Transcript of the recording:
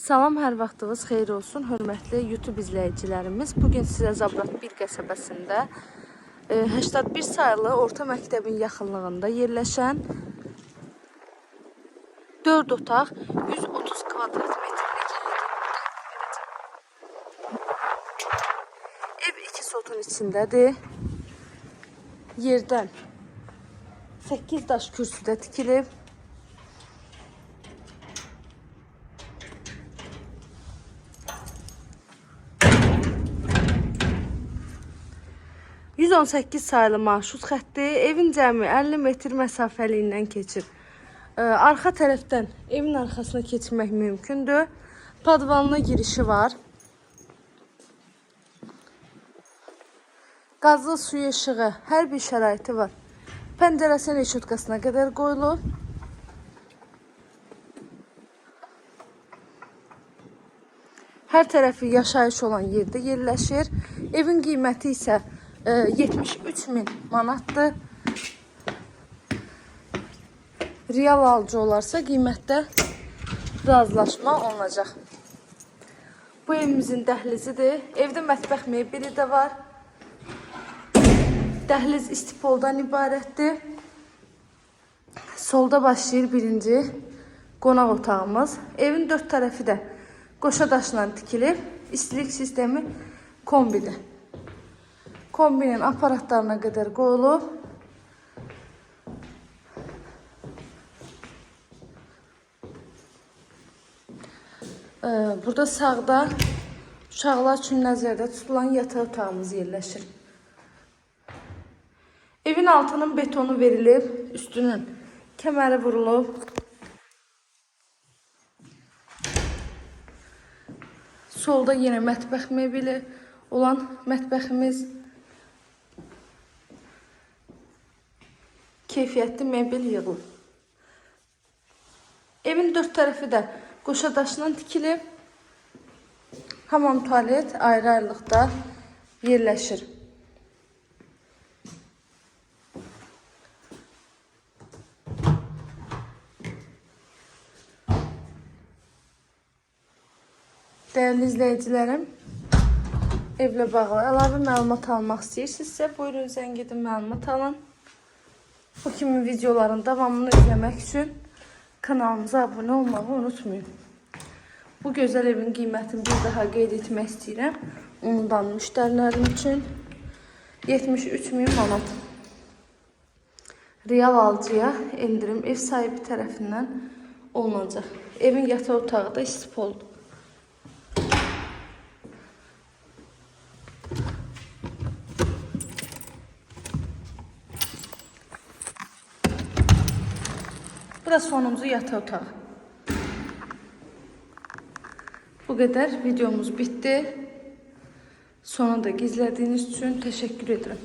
Salam, hər vaxtınız xeyir olsun, hörmətli YouTube izləyicilərimiz. Bu gün sizə Zabrat 1 qəsəbəsində e, 81 sayılı orta məktəbin yaxınlığında yerləşən 4 otaq 130 kvadrat metrlik ev iki sotun içindədir. Yerdən 8 daş kürsüdə tikilib. ...118 sayılı marşrut xətti evin cəmi 50 metr məsafəliyindən keçir. Ə, arxa tərəfdən evin arxasına keçmək mümkündür. Padvalına girişi var. Qazlı suyu işığı, hər bir şəraiti var. Pəncərəsi reşotkasına qədər qoyulub. Hər tərəfi yaşayış olan yerdə yerləşir. Evin qiyməti isə e, 73 min manatdır. Real alıcı olarsa qiymətdə razılaşma olunacaq. Bu evimizin dəhlizidir. Evdə mətbəx mebeli də var. Dəhliz istipoldan ibarətdir. Solda başlayır birinci qonaq otağımız. Evin dörd tərəfi də qoşa daşla tikilib. İstilik sistemi kombidir. Kombinin aparatlarına qədər qoyulub. Ee, Burada sağda uşaqlar üçün nəzərdə tutulan yataq otağımız yerləşir. Evin altının betonu verilib, üstünün kəməri vurulub. Solda yenə mətbəx mebeli olan mətbəximiz. Keyfiyyətli mebel yığılıb. Evin dörd tərəfi də qoşa tikilib. Hamam tualet ayrı-ayrılıqda yerləşir. Değerli izleyicilerim, evlə bağlı əlavə məlumat almaq istəyirsinizsə, buyurun zəng edin, məlumat alın. Bu kimi videoların davamını izləmək üçün kanalımıza abunə olmağı unutmayın. Bu gözəl evin qiymətini bir daha qeyd etmək istəyirəm. Unudan müştərilərim üçün 73 min manat. Real alıcıya endirim ev sahibi tərəfindən olunacaq. Evin yataq otağı da istipoldur. Bu da sonuncu yataq otağı. Bu kadar videomuz bitti. Sona da izlediğiniz için teşekkür ederim.